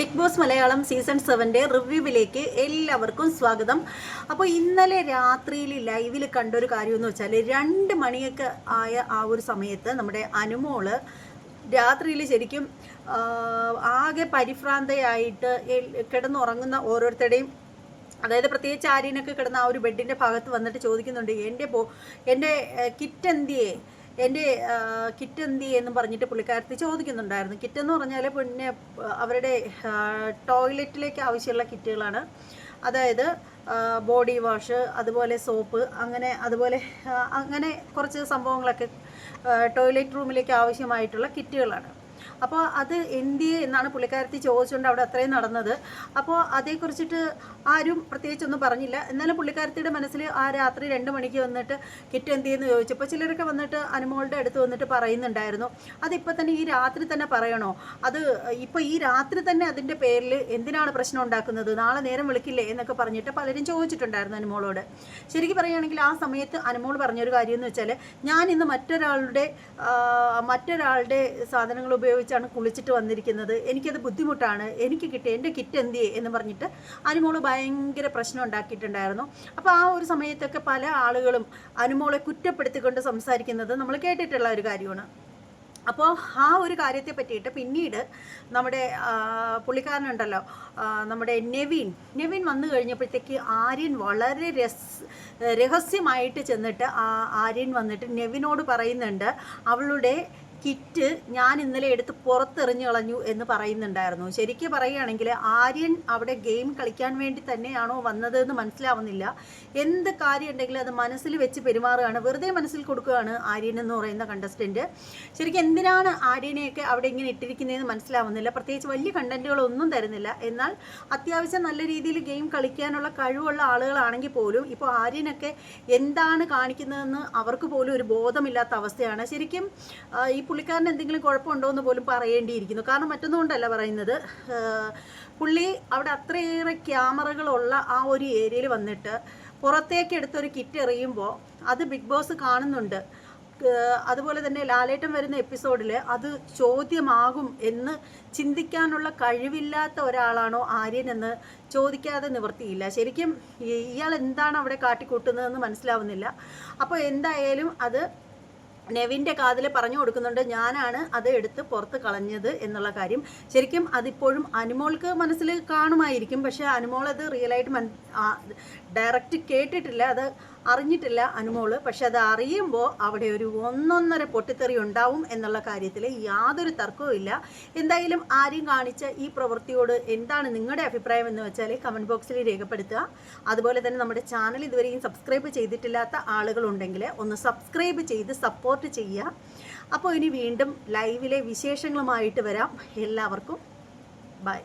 Big boss Malayalam season സെവന്റെ റിവ്യൂവിലേക്ക് എല്ലാവർക്കും സ്വാഗതം. അപ്പോൾ ഇന്നലെ രാത്രിയിൽ ലൈവിൽ കണ്ടൊരു കാര്യം എന്ന് വെച്ചാൽ രണ്ട് മണിയൊക്കെ ആയ ആ ഒരു സമയത്ത് നമ്മുടെ അനുമോൾ രാത്രിയിൽ ശരിക്കും ആകെ പരിഭ്രാന്തയായിട്ട് കിടന്നുറങ്ങുന്ന ഓരോരുത്തരുടെയും അതായത് പ്രത്യേകിച്ച് ആര്യനൊക്കെ കിടന്ന ആ ഒരു ബെഡിന്റെ ഭാഗത്ത് വന്നിട്ട് ചോദിക്കുന്നുണ്ട് എന്റെ പോ എന്റെ കിറ്റ് എന്തിയേ? എന്റെ കിറ്റ് എന്തി എന്ന് പറഞ്ഞിട്ട് പുള്ളിക്കാരത്തി ചോദിക്കുന്നുണ്ടായിരുന്നു. കിറ്റ് എന്ന് പറഞ്ഞാൽ പിന്നെ അവരുടെ ടോയ്ലറ്റിലേക്ക് ആവശ്യമുള്ള കിറ്റുകളാണ് അതായത് ബോഡി വാഷ് അതുപോലെ സോപ്പ് അങ്ങനെ അതുപോലെ അങ്ങനെ കുറച്ച് സംഭവങ്ങളൊക്കെ ടോയ്ലറ്റ് റൂമിലേക്ക് ആവശ്യമായിട്ടുള്ള കിറ്റുകളാണ് അപ്പോൾ അത് എന്ത് എന്നാണ് പുള്ളിക്കാരത്തി ചോദിച്ചുകൊണ്ട് അവിടെ അത്രയും നടന്നത്. അപ്പോൾ അതേക്കുറിച്ചിട്ട് ആരും പ്രത്യേകിച്ചൊന്നും പറഞ്ഞില്ല. എന്നാലും പുള്ളിക്കാരത്തിയുടെ മനസ്സിൽ ആ രാത്രി രണ്ട് മണിക്ക് വന്നിട്ട് കിറ്റ് എന്ത് ചെയ്യുന്നു ചോദിച്ചപ്പോൾ ചിലരൊക്കെ വന്നിട്ട് അനുമോളുടെ അടുത്ത് വന്നിട്ട് പറയുന്നുണ്ടായിരുന്നു. അതിപ്പോൾ തന്നെ ഈ രാത്രി തന്നെ പറയണോ? അത് ഇപ്പോൾ ഈ രാത്രി തന്നെ അതിന്റെ പേരിൽ എന്തിനാണ് പ്രശ്നം ഉണ്ടാക്കുന്നത്? നാളെ നേരം വിളിക്കില്ലേ എന്നൊക്കെ പറഞ്ഞിട്ട് പലരും ചോദിച്ചിട്ടുണ്ടായിരുന്നു അനുമോളോട്. ശരിക്കും പറയുകയാണെങ്കിൽ ആ സമയത്ത് അനുമോൾ പറഞ്ഞൊരു കാര്യം എന്ന് വെച്ചാൽ ഞാൻ ഇന്ന് മറ്റൊരാളുടെ മറ്റൊരാളുടെ സാധനങ്ങൾ ഉപയോഗിച്ചാണ് കുളിച്ചിട്ട് വന്നിരിക്കുന്നത്. എനിക്കത് ബുദ്ധിമുട്ടാണ്. എനിക്ക് കിട്ടിയ എന്റെ കിറ്റ് എന്തിയെ എന്ന് പറഞ്ഞിട്ട് അനുമോൾ ഭയങ്കര പ്രശ്നം ഉണ്ടാക്കിയിട്ടുണ്ടായിരുന്നു. അപ്പോൾ ആ ഒരു സമയത്തൊക്കെ പല ആളുകളും അനുമോളെ കുറ്റപ്പെടുത്തിക്കൊണ്ട് സംസാരിക്കുന്നത് നമ്മൾ കേട്ടിട്ടുള്ള ഒരു കാര്യമാണ്. അപ്പോൾ ആ ഒരു കാര്യത്തെ പറ്റിയിട്ട് പിന്നീട് നമ്മുടെ പുള്ളിക്കാരനുണ്ടല്ലോ നമ്മുടെ നെവിൻ. നെവിൻ വന്നു കഴിഞ്ഞപ്പോഴത്തേക്ക് ആര്യൻ വളരെ രസ് രഹസ്യമായിട്ട് ചെന്നിട്ട് ആ ആര്യൻ വന്നിട്ട് നെവിനോട് പറയുന്നുണ്ട് അവളുടെ കിറ്റ് ഞാൻ ഇന്നലെ എടുത്ത് പുറത്തെറിഞ്ഞു കളഞ്ഞു എന്ന് പറയുന്നുണ്ടായിരുന്നു. ശരിക്കും പറയുകയാണെങ്കിൽ ആര്യൻ അവിടെ ഗെയിം കളിക്കാൻ വേണ്ടി തന്നെയാണോ വന്നത് എന്ന് മനസ്സിലാവുന്നില്ല. എന്ത് കാര്യം ഉണ്ടെങ്കിലും അത് മനസ്സിൽ വെച്ച് പെരുമാറുകയാണ്. വെറുതെ മനസ്സിൽ കൊടുക്കുകയാണ് ആര്യൻ എന്ന് പറയുന്ന കണ്ടസ്റ്റന്റ് ശരിക്കും എന്തിനാണ് ആര്യനെയൊക്കെ അവിടെ ഇങ്ങനെ ഇട്ടിരിക്കുന്നതെന്ന് മനസ്സിലാവുന്നില്ല. പ്രത്യേകിച്ച് വലിയ കണ്ടന്റുകളൊന്നും തരുന്നില്ല. എന്നാൽ അത്യാവശ്യം നല്ല രീതിയിൽ ഗെയിം കളിക്കാനുള്ള കഴിവുള്ള ആളുകളാണെങ്കിൽ പോലും ഇപ്പോൾ ആര്യനൊക്കെ എന്താണ് കാണിക്കുന്നതെന്ന് അവർക്ക് പോലും ഒരു ബോധമില്ലാത്ത അവസ്ഥയാണ്. ശരിക്കും ഈ പുള്ളിക്കാരന് എന്തെങ്കിലും കുഴപ്പമുണ്ടോ എന്ന് പോലും പറയേണ്ടിയിരിക്കുന്നു. കാരണം മറ്റൊന്നുകൊണ്ടല്ല പറയുന്നത്. പുള്ളി അവിടെ അത്രയേറെ ക്യാമറകളുള്ള ആ ഒരു ഏരിയയിൽ വന്നിട്ട് പുറത്തേക്ക് എടുത്തൊരു കിറ്റ് എറിയുമ്പോൾ അത് ബിഗ് ബോസ് കാണുന്നുണ്ട്. അതുപോലെ തന്നെ ലാലേട്ടൻ വരുന്ന എപ്പിസോഡിൽ അത് ചോദ്യമാകും എന്ന് ചിന്തിക്കാനുള്ള കഴിവില്ലാത്ത ഒരാളാണോ ആര്യൻ എന്ന് ചോദിക്കാതെ നിവർത്തിയില്ല. ശരിക്കും ഇയാൾ എന്താണ് അവിടെ കാട്ടിക്കൂട്ടുന്നതെന്ന് മനസ്സിലാവുന്നില്ല. അപ്പോൾ എന്തായാലും അത് നെവിന്റെ കാതിൽ പറഞ്ഞു കൊടുക്കുന്നുണ്ട് ഞാനാണ് അത് എടുത്ത് പുറത്ത് കളഞ്ഞത് എന്നുള്ള കാര്യം. ശരിക്കും അതിപ്പോഴും അനുമോൾക്ക് മനസ്സിൽ കാണുമായിരിക്കും. പക്ഷേ അനുമോൾ അത് റിയലായിട്ട് മൻ ഡയറക്റ്റ് കേട്ടിട്ടില്ല. അത് അറിഞ്ഞിട്ടില്ല അനുമോൾ പക്ഷെ അത് അറിയുമ്പോൾ അവിടെ ഒരു ഒന്നൊന്നര പൊട്ടിത്തെറി ഉണ്ടാവും എന്നുള്ള കാര്യത്തിൽ യാതൊരു തർക്കവും ഇല്ല. എന്തായാലും ആരും കാണിച്ച ഈ പ്രവൃത്തിയോട് എന്താണ് നിങ്ങളുടെ അഭിപ്രായം എന്ന് വെച്ചാൽ കമന്റ് ബോക്സിൽ രേഖപ്പെടുത്തുക. അതുപോലെ തന്നെ നമ്മുടെ ചാനൽ ഇതുവരെയും സബ്സ്ക്രൈബ് ചെയ്തിട്ടില്ലാത്ത ആളുകളുണ്ടെങ്കിൽ ഒന്ന് സബ്സ്ക്രൈബ് ചെയ്ത് സപ്പോർട്ട് ചെയ്യുക. അപ്പോൾ ഇനി വീണ്ടും ലൈവിലെ വിശേഷങ്ങളുമായിട്ട് വരാം. എല്ലാവർക്കും ബൈ